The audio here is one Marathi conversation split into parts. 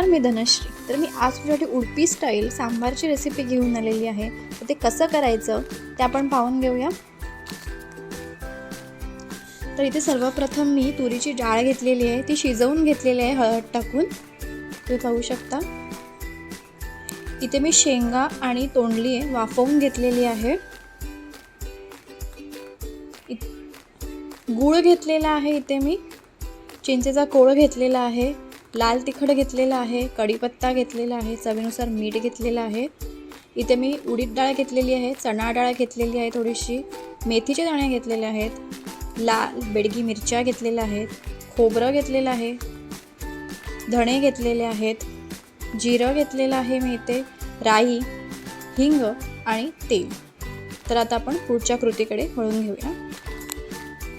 नमस्कार मी धनश्री. तर मी आज तुझ्यासाठी उडपी स्टाईल सांबारची रेसिपी घेऊन आलेली आहे. तर ते कसं करायचं ते आपण पाहून घेऊया. तर इथे सर्वप्रथम मी तुरीची डाळ घेतलेली आहे. ती शिजवून घेतलेली आहे हळद टाकून. तुम्ही पाहू शकता. इथे मी शेंगा आणि तोंडली वाफवून घेतलेली आहे. इत- गूळ घेतलेला आहे इथे मी. चिंचेचा कोळ घेतलेला आहे. लाल तिखट घेतलेलं आहे कढीपत्ता घेतलेला आहे चवीनुसार मीठ घेतलेलं आहे. इथे मी उडीद डाळ घेतलेली आहे चणा डाळ घेतलेली आहे थोडीशी मेथीचे दाणे घेतलेले आहेत लाल बेडगी मिरच्या घेतलेल्या आहेत खोबरं घेतलेलं आहे धणे घेतलेले आहेत जिरं घेतलेलं आहे मी इथे राई हिंग आणि तेल. तर आता आपण पुढच्या कृतीकडे वळून घेऊया.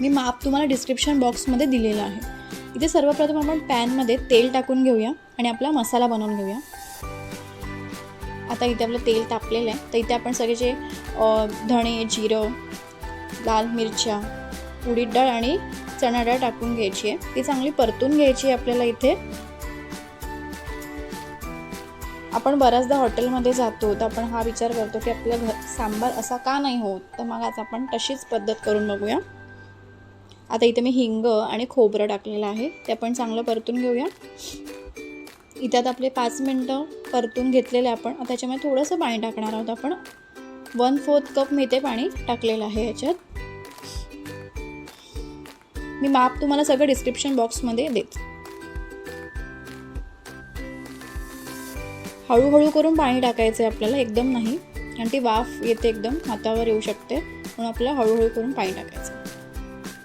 मी माप तुम्हाला डिस्क्रिप्शन बॉक्समध्ये दिलेलं आहे. इथे सर्वप्रथम आपण पॅनमध्ये तेल टाकून घेऊया आणि आपला मसाला बनवून घेऊया. आता इथे आपलं तेल तापलेलं आहे. तर इथे आपण सगळे जे धणे जिरं लाल मिरच्या उडीद डाळ आणि चणा डाळ टाकून घ्यायची आहे. ती चांगली परतून घ्यायची आहे आपल्याला इथे. आपण बऱ्याचदा हॉटेलमध्ये जातो तर आपण हा विचार करतो की आपलं घर सांबार असा का नाही होत? तर मग आज आपण तशीच पद्धत करून बघूया. आता इथे मी हिंग आणि खोबरं टाकलेलं आहे. ते आपण चांगलं परतून घेऊया. इथे आता आपले पाच मिनटं परतून घेतलेले आपण. आता त्याच्यामध्ये थोडंसं पाणी टाकणार आहोत आपण. वन फोर्थ कप मी ते पाणी टाकलेलं आहे याच्यात. मी माप तुम्हाला सगळं डिस्क्रिप्शन बॉक्समध्ये देत. हळूहळू करून पाणी टाकायचं आहे आपल्याला एकदम नाही. आणि ती वाफ येते एकदम हातावर येऊ शकते. म्हणून आपल्याला हळूहळू करून पाणी टाकायचं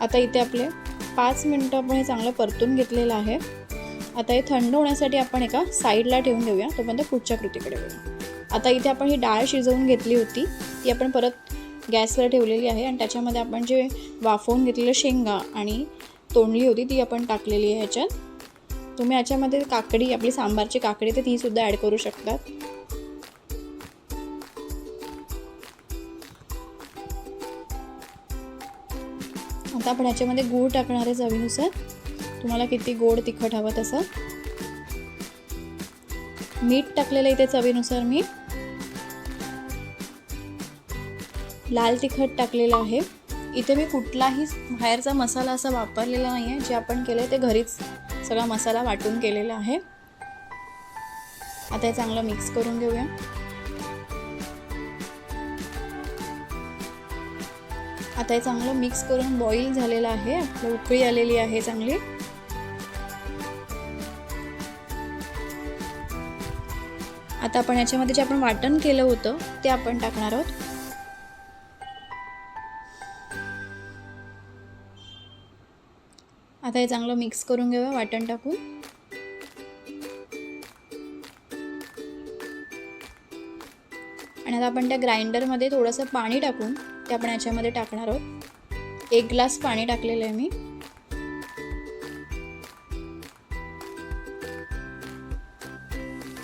आता इथे आपले पाच मिनटं आपण हे चांगलं परतून घेतलेलं आहे. आता हे थंड होण्यासाठी आपण एका साईडला ठेवून देऊया तोपर्यंत पुढच्या कृतीकडे वळू आता इथे आपण ही डाळ शिजवून घेतली होती ती आपण परत गॅसवर ठेवलेली आहे आणि त्याच्यामध्ये आपण जे वाफवून घेतलेलं शेंगा आणि तोंडली होती ती आपण टाकलेली आहे ह्याच्यात. तुम्ही याच्यामध्ये काकडी आपली सांबारची काकडी ते तीसुद्धा ॲड करू शकतात. आता आपण ह्याच्यामध्ये गूळ टाकणार आहे चवीनुसार. तुम्हाला किती गोड तिखट हवं तसं. मीठ टाकलेलं इथे चवीनुसार मी लाल तिखट टाकलेलं आहे. इथे मी कुठलाही बाहेरचा मसाला असा वापरलेला नाही आहे जे आपण केलं आहे ते घरीच सगळा मसाला वाटून केलेला आहे. आता हे चांगलं मिक्स करून घेऊया. आता हे चांगलं मिक्स करून बॉईल झालेलं आहे. आपलं उकळी आलेली आहे चांगली. आता आपण याच्यामध्ये जे आपण वाटण केलं होतं ते आपण टाकणार आहोत. आता हे चांगलं मिक्स करून घेऊया वाटण टाकून. आणि आता आपण त्या ग्राइंडरमध्ये थोडंसं पाणी टाकून ते आपण याच्यामध्ये टाकणार आहोत. एक ग्लास पाणी टाकलेलं आहे मी.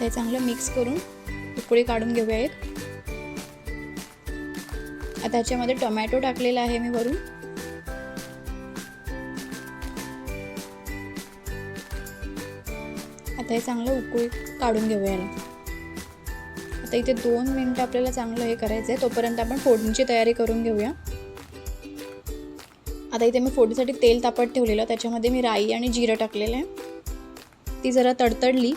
ते चांगलं मिक्स करून उकळी काढून घेऊया एक आता याच्यामध्ये टोमॅटो टाकलेला आहे मी वरून. आता हे चांगलं उकळी काढून घेऊया तर आता इथे दोन मिनटं आपल्याला चांगलं हे करायचं आहे. तोपर्यंत आपण फोडणीची तयारी करून घेऊया. आता इथे मी फोडणीसाठी तेल तापत ठेवलेलं त्याच्यामध्ये मी राई आणि जिरं टाकलेलं आहे. ती जरा तडतडली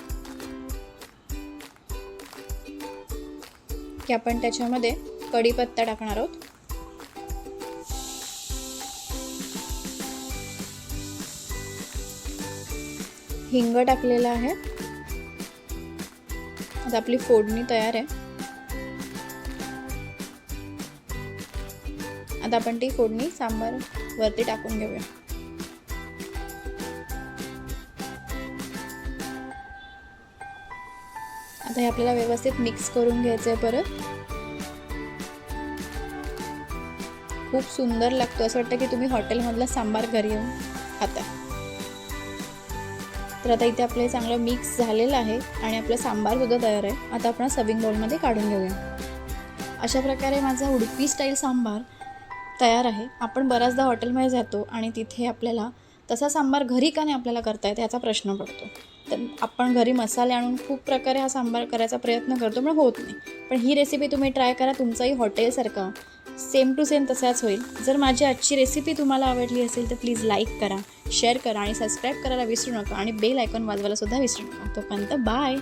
की आपण त्याच्यामध्ये कढीपत्ता टाकणार आहोत. हिंग टाकलेलं आहे. आता आपली फोडणी तयार आहे. आता आपण ती फोडणी सांबार वरती टाकून घेऊया. आता हे आपल्याला व्यवस्थित मिक्स करून घ्यायचं आहे परत. खूप सुंदर लागतो. असं वाटतं की तुम्ही हॉटेलमधला सांबार घरी येऊन खाता. तर आता इथे आपलं चांगलं मिक्स झालेलं आहे आणि आपलं सांबारसुद्धा तयार आहे. आता आपण सविंग बोलमध्ये काढून घेऊया. अशा प्रकारे माझा उडपी स्टाईल सांबार तयार आहे. आपण बऱ्याचदा हॉटेलमध्ये जातो आणि तिथे आपल्याला तसा सांबार घरी का नाही आपल्याला करता येते याचा प्रश्न पडतो. तर आपण घरी मसाले आणून खूप प्रकारे हा सांबार करायचा प्रयत्न करतो पण होत नाही. पण ही रेसिपी तुम्ही ट्राय करा तुमचाही हॉटेलसारखं सेम टू सेम तसाच होईल. जर माझी आजची रेसिपी तुम्हाला आवडली असेल तर प्लीज लाईक करा शेअर करा आणि सबस्क्राईब करायला विसरू नका आणि बेल आयकॉन वाजवायला सुद्धा विसरू नका. तोपर्यंत बाय